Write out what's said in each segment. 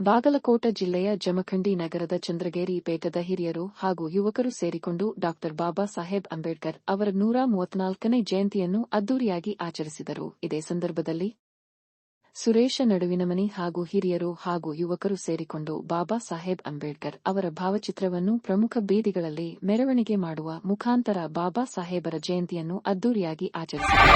ಬಾಗಲಕೋಟ ಜಿಲ್ಲೆಯ ಜಮಖಂಡಿ ನಗರದ ಚಂದ್ರಗೇರಿ ಪೇಟದ ಹಿರಿಯರು ಹಾಗೂ ಯುವಕರು ಸೇರಿಕೊಂಡು ಡಾಕ್ಟರ್ ಬಾಬಾ ಸಾಹೇಬ್ ಅಂಬೇಡ್ಕರ್ ಅವರ ನೂರ ಮೂವತ್ನಾಲ್ಕನೇ ಜಯಂತಿಯನ್ನು ಅದ್ದೂರಿಯಾಗಿ ಆಚರಿಸಿದರು. ಇದೇ ಸಂದರ್ಭದಲ್ಲಿ ಸುರೇಶ ನಡುವಿನ ಮನಿ ಹಾಗೂ ಹಿರಿಯರು ಹಾಗೂ ಯುವಕರು ಸೇರಿಕೊಂಡು ಬಾಬಾ ಸಾಹೇಬ್ ಅಂಬೇಡ್ಕರ್ ಅವರ ಭಾವಚಿತ್ರವನ್ನು ಪ್ರಮುಖ ಬೀದಿಗಳಲ್ಲಿ ಮೆರವಣಿಗೆ ಮಾಡುವ ಮುಖಾಂತರ ಬಾಬಾ ಸಾಹೇಬರ ಜಯಂತಿಯನ್ನು ಅದ್ದೂರಿಯಾಗಿ ಆಚರಿಸಿದರು.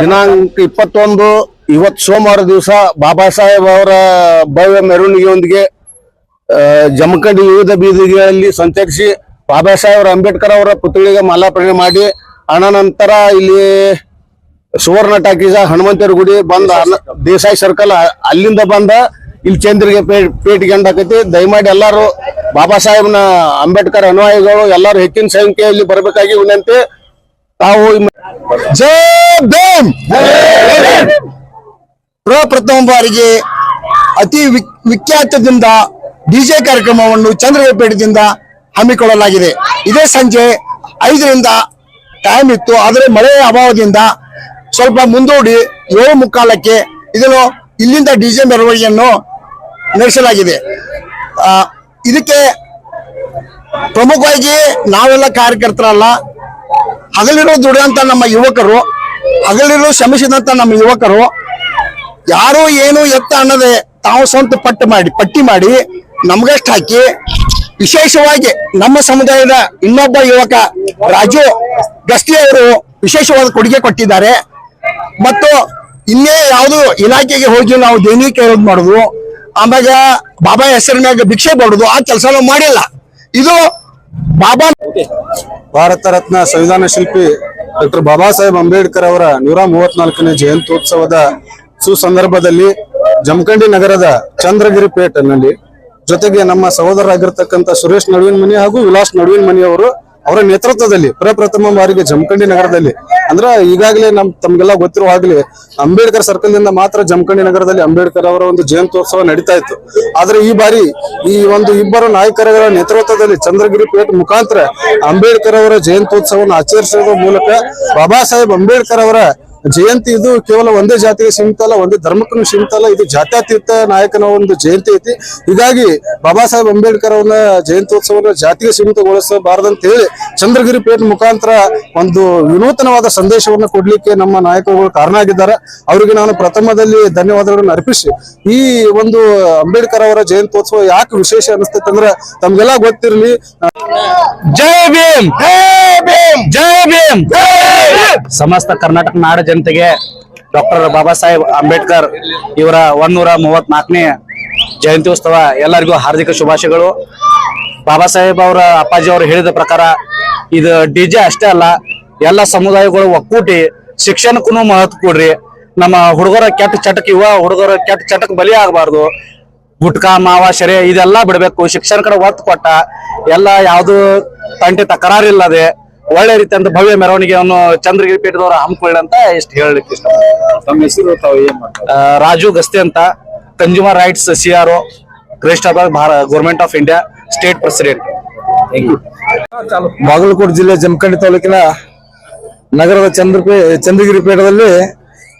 ದಿನಾಂಕ ಇಪ್ಪತ್ತೊಂದು ಇವತ್ ಸೋಮವಾರ ದಿವಸ ಬಾಬಾ ಸಾಹೇಬ್ ಅವರ ಭವ್ಯ ಮೆರವಣಿಗೆಯೊಂದಿಗೆ ಜಮಖಂಡಿ ವಿವಿಧ ಬೀದಿಗಳಲ್ಲಿ ಸಂಚರಿಸಿ ಬಾಬಾ ಸಾಹೇಬ್ ಅಂಬೇಡ್ಕರ್ ಅವರ ಪುತ್ಳಿಗೆ ಮಾಲಾರ್ಪಣೆ ಮಾಡಿ ಅನಂತರ ಇಲ್ಲಿ ಸುವರ್ಣ ಟಾಕೀಸ, ಹನುಮಂತರ ಗುಡಿ ಬಂದ ದೇಸಾಯಿ ಸರ್ಕಲ್ ಅಲ್ಲಿಂದ ಬಂದ, ಇಲ್ಲಿ ಚಂದ್ರಿಗೆ ಪೇಟಿಗೆ ಹಾಕೈತಿ ದಯಮಾಡಿ ಎಲ್ಲಾರು ಬಾಬಾ ಸಾಹೇಬ್ನ ಅಂಬೇಡ್ಕರ್ ಅನುಯಾಯಿಗಳು ಎಲ್ಲಾರು ಹೆಚ್ಚಿನ ಸಂಖ್ಯೆಯಲ್ಲಿ ಬರಬೇಕಾಗಿ ವಿನಂತಿ. ತಾವು ಜೈ ಪ್ರಪ್ರಥಮ ಬಾರಿಗೆ ಅತಿ ವಿಖ್ಯಾತದಿಂದ ಡಿಜೆ ಕಾರ್ಯಕ್ರಮವನ್ನು ಚಂದ್ರಪೇಟದಿಂದ ಹಮ್ಮಿಕೊಳ್ಳಲಾಗಿದೆ. ಇದೇ ಸಂಜೆ ಐದರಿಂದ ಟೈಮ್ ಇತ್ತು. ಆದರೆ ಮಳೆಯ ಅಭಾವದಿಂದ ಸ್ವಲ್ಪ ಮುಂದೂಡಿ ಏಳು ಮುಕ್ಕಾಲಕ್ಕೆ ಇದನ್ನು ಇಲ್ಲಿಂದ ಡಿಜೆ ಮೆರವಣಿಗೆಯನ್ನು ನಡೆಸಲಾಗಿದೆ. ಇದಕ್ಕೆ ಪ್ರಮುಖವಾಗಿ ನಾವೆಲ್ಲ ಕಾರ್ಯಕರ್ತರಲ್ಲ. ಹಗಲಿರೋ ದುಡಿಯಂತ ನಮ್ಮ ಯುವಕರು, ಹಗಲಿರೋ ಶ್ರಮಿಸಿದಂತ ನಮ್ಮ ಯುವಕರು, ಯಾರು ಏನು ಎತ್ತ ಅನ್ನದೆ ತಾವು ಸ್ವಂತ ಪಟ್ಟಿ ಮಾಡಿ ಪಟ್ಟಿ ಮಾಡಿ ನಮ್ಗಷ್ಟು ಹಾಕಿ, ವಿಶೇಷವಾಗಿ ನಮ್ಮ ಸಮುದಾಯದ ಇನ್ನೊಬ್ಬ ಯುವಕ ರಾಜು ಗಸ್ತಿ ಅವರು ವಿಶೇಷವಾದ ಕೊಡುಗೆ ಕೊಟ್ಟಿದ್ದಾರೆ. ಮತ್ತು ಇನ್ನೇ ಯಾವುದು ಇಲಾಖೆಗೆ ಹೋಗಿ ನಾವು ದೇಣಿ ಕೇಳೋದು ಮಾಡುದು, ಆಮ್ಯಾಗ ಬಾಬಾ ಹೆಸರಿನಾಗ ಭಿಕ್ಷೆ ಬಡುದು, ಆ ಕೆಲಸ ಮಾಡಿಲ್ಲ. ಇದು ಬಾಬಾ ಭಾರತ ರತ್ನ ಸಂವಿಧಾನ ಶಿಲ್ಪಿ ಡಾಕ್ಟರ್ ಬಾಬಾ ಸಾಹೇಬ್ ಅಂಬೇಡ್ಕರ್ ಅವರ ನೂರ ಮೂವತ್ನಾಲ್ಕನೇ ಜಯಂತ್ಯೋತ್ಸವದ ಸುಸಂದರ್ಭದಲ್ಲಿ ಜಮಖಂಡಿ ನಗರದ ಚಂದ್ರಗಿರಿ ಪೇಟನಲ್ಲಿ ಜೊತೆಗೆ ನಮ್ಮ ಸಹೋದರರಾಗಿರ್ತಕ್ಕಂಥ ಸುರೇಶ್ ನಡುವಿನ ಮನಿ ಹಾಗೂ ವಿಲಾಸ್ ನಡುವಿನ ಮನಿ ಅವರು ನೇತೃತ್ವದಲ್ಲಿ ಪ್ರಪ್ರಥಮ ಬಾರಿಗೆ ಜಮಖಂಡಿ ನಗರದಲ್ಲಿ. ಅಂದ್ರ ಈಗಾಗಲೇ ನಮ್ ತಮ್ಗೆಲ್ಲ ಗೊತ್ತಿರುವ ಹಾಗಲೇ ಅಂಬೇಡ್ಕರ್ ಸರ್ಕಲ್ನಿಂದ ಮಾತ್ರ ಜಮಖಂಡಿ ನಗರದಲ್ಲಿ ಅಂಬೇಡ್ಕರ್ ಅವರ ಒಂದು ಜಯಂತ್ಯೋತ್ಸವ ನಡೀತಾ ಇತ್ತು. ಆದ್ರೆ ಈ ಬಾರಿ ಈ ಒಂದು ಇಬ್ಬರು ನಾಯಕರ ನೇತೃತ್ವದಲ್ಲಿ ಚಂದ್ರಗಿರಿ ಪೇಟ್ ಮುಖಾಂತರ ಅಂಬೇಡ್ಕರ್ ಅವರ ಜಯಂತ್ಯೋತ್ಸವವನ್ನು ಆಚರಿಸುವ ಮೂಲಕ ಬಾಬಾ ಸಾಹೇಬ್ ಅಂಬೇಡ್ಕರ್ ಅವರ ಜಯಂತಿ ಇದು ಕೇವಲ ಒಂದೇ ಜಾತಿಗೆ ಸೀಮಿತ ಅಲ್ಲ ಒಂದೇ ಧರ್ಮಕ್ಕೂ ಸೀಮಿತ ಅಲ್ಲ ಇದು ಜಾತ್ಯತೀತ ನಾಯಕನ ಒಂದು ಜಯಂತಿ ಐತಿ. ಹೀಗಾಗಿ ಬಾಬಾ ಸಾಹೇಬ್ ಅಂಬೇಡ್ಕರ್ ಅವರ ಜಯಂತ್ಯೋತ್ಸವನ ಜಾತಿಗೆ ಸೀಮಿತಗೊಳಿಸಬಾರದಂತ ಹೇಳಿ ಚಂದ್ರಗಿರಿ ಪೇಟ್ ಮುಖಾಂತರ ಒಂದು ವಿನೂತನವಾದ ಸಂದೇಶವನ್ನು ಕೊಡ್ಲಿಕ್ಕೆ ನಮ್ಮ ನಾಯಕರುಗಳು ಕಾರಣ ಆಗಿದ್ದಾರೆ. ಅವರಿಗೆ ನಾನು ಪ್ರಥಮದಲ್ಲಿ ಧನ್ಯವಾದಗಳನ್ನು ಅರ್ಪಿಸಿ. ಈ ಒಂದು ಅಂಬೇಡ್ಕರ್ ಅವರ ಜಯಂತ್ಯೋತ್ಸವ ಯಾಕೆ ವಿಶೇಷ ಅನಿಸ್ತೈತೆ ಅಂದ್ರೆ ತಮ್ಗೆಲ್ಲ ಗೊತ್ತಿರಲಿ. ಜೈ ಭೀಮ್! ಜೈ ಭೀಮ್! ಜೈ ಭೀಮ್ ಸಮಸ್ತ ಕರ್ನಾಟಕ ನಾಡ ಜನತೆಗೆ ಡಾಕ್ಟರ್ ಬಾಬಾ ಸಾಹೇಬ್ ಅಂಬೇಡ್ಕರ್ ಇವರ ಒಂದೂರ ಮೂವತ್ನಾಲ್ಕನೇ ಉತ್ಸವ ಎಲ್ಲರಿಗೂ ಹಾರ್ದಿಕ ಶುಭಾಶಯಗಳು. ಬಾಬಾ ಸಾಹೇಬ್ ಅವರ ಅಪ್ಪಾಜಿ ಅವರು ಹೇಳಿದ ಪ್ರಕಾರ ಇದು ಡಿಜೆ ಅಷ್ಟೇ ಅಲ್ಲ ಎಲ್ಲ ಸಮುದಾಯಗಳು ಒಕ್ಕೂಟಿ ಶಿಕ್ಷಣಕ್ಕೂ ಮಹತ್ವ ಕೊಡ್ರಿ. ನಮ್ಮ ಹುಡುಗರ ಕೆಟ್ಟ ಚಟಕ್ ಇವ ಹುಡುಗರ ಕೆಟ್ಟ ಚಟಕ್ ಬಲಿ ಆಗಬಾರ್ದು. ಗುಟ್ಕಾ ಮಾವ ಶರೆ ಇದೆಲ್ಲ ಬಿಡಬೇಕು. ಶಿಕ್ಷಣ ಕಡೆ ಒತ್ತು ಕೊಟ್ಟ ಎಲ್ಲ ಯಾವುದು ತಂಟೆ ತಕರಾರಿಲ್ಲದೆ ಒಳ್ಳೆ ರೀತಿಯಂತ ಭವ್ಯ ಮೆರವಣಿಗೆಯನ್ನು ಚಂದ್ರಗಿರಿ ಪೀಠದವರು ಹಮ್ಮಿಕೊಳ್ಳಿ ಅಂತ ಇಷ್ಟು ಹೇಳಲಿಕ್ಕೆ ಇಷ್ಟ ತಮ್ಮ ಹೆಸರು ತಾವು ಏನ್ ಮಾಡ್ತಾರೆ? ರಾಜು ಗಸ್ತಿ ಅಂತ. Consumer rights C R government of India state president Bagalkot ಜಿಲ್ಲೆ ಜಮಖಂಡಿ ತಾಲೂಕಿನ ನಗರದ ಚಂದ್ರಪೇ ಚಂದ್ರಗಿರಿ ಪೀಠದಲ್ಲಿ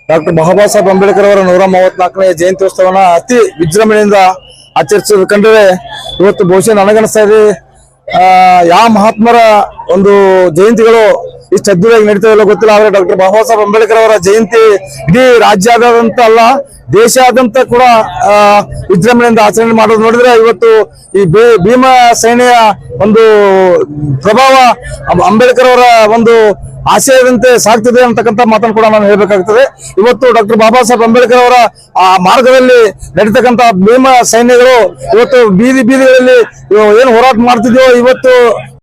ಡಾಕ್ಟರ್ ಬಾಬಾ ಸಾಹೇಬ್ ಅಂಬೇಡ್ಕರ್ ಅವರ ನೂರ ಮೂವತ್ನಾಲ್ಕನೇ ಜಯಂತ್ಯೋತ್ಸವನ ಅತಿ ವಿಜೃಂಭಣೆಯಿಂದ ಆಚರಿಸೋದು ಕಂಡರೆ ಇವತ್ತು ಬಹುಶಃ ನನಗನಿಸ್ತಾ ಇದೆ ಯಾವ ಮಹಾತ್ಮರ ಒಂದು ಜಯಂತಿಗಳು ಇಷ್ಟು ಅದ್ಭುತವಾಗಿ ನಡೀತಾ ಇಲ್ಲ ಗೊತ್ತಿಲ್ಲ. ಆದ್ರೆ ಡಾಕ್ಟರ್ ಬಾಬಾ ಸಾಹೇಬ್ ಅಂಬೇಡ್ಕರ್ ಅವರ ಜಯಂತಿ ಇಡೀ ರಾಜ್ಯಾದ್ಯಂತ ಅಲ್ಲ, ದೇಶಾದ್ಯಂತ ಕೂಡ ವಿಜೃಂಭಣೆಯಿಂದ ಆಚರಣೆ ಮಾಡೋದು. ನೋಡಿದ್ರೆ ಇವತ್ತು ಈ ಭೀಮ ಸೇನೆಯ ಒಂದು ಪ್ರಭಾವ ಅಂಬೇಡ್ಕರ್ ಅವರ ಒಂದು ಆಶಯದಂತೆ ಸಾಗ್ತಿದೆ ಅಂತಕ್ಕಂಥ ಮಾತನ್ನು ಕೂಡ ನಾನು ಹೇಳಬೇಕಾಗ್ತದೆ. ಇವತ್ತು ಡಾಕ್ಟರ್ ಬಾಬಾ ಸಾಹೇಬ್ ಅಂಬೇಡ್ಕರ್ ಅವರ, ಆ, ಮಾರ್ಗದಲ್ಲಿ ನಡೀತಕ್ಕಂಥ ಭೀಮ ಸೈನ್ಯಗಳು ಇವತ್ತು ಬೀದಿ ಬೀದಿಗಳಲ್ಲಿ ಏನು ಹೋರಾಟ ಮಾಡ್ತಿದ್ಯೋ ಇವತ್ತು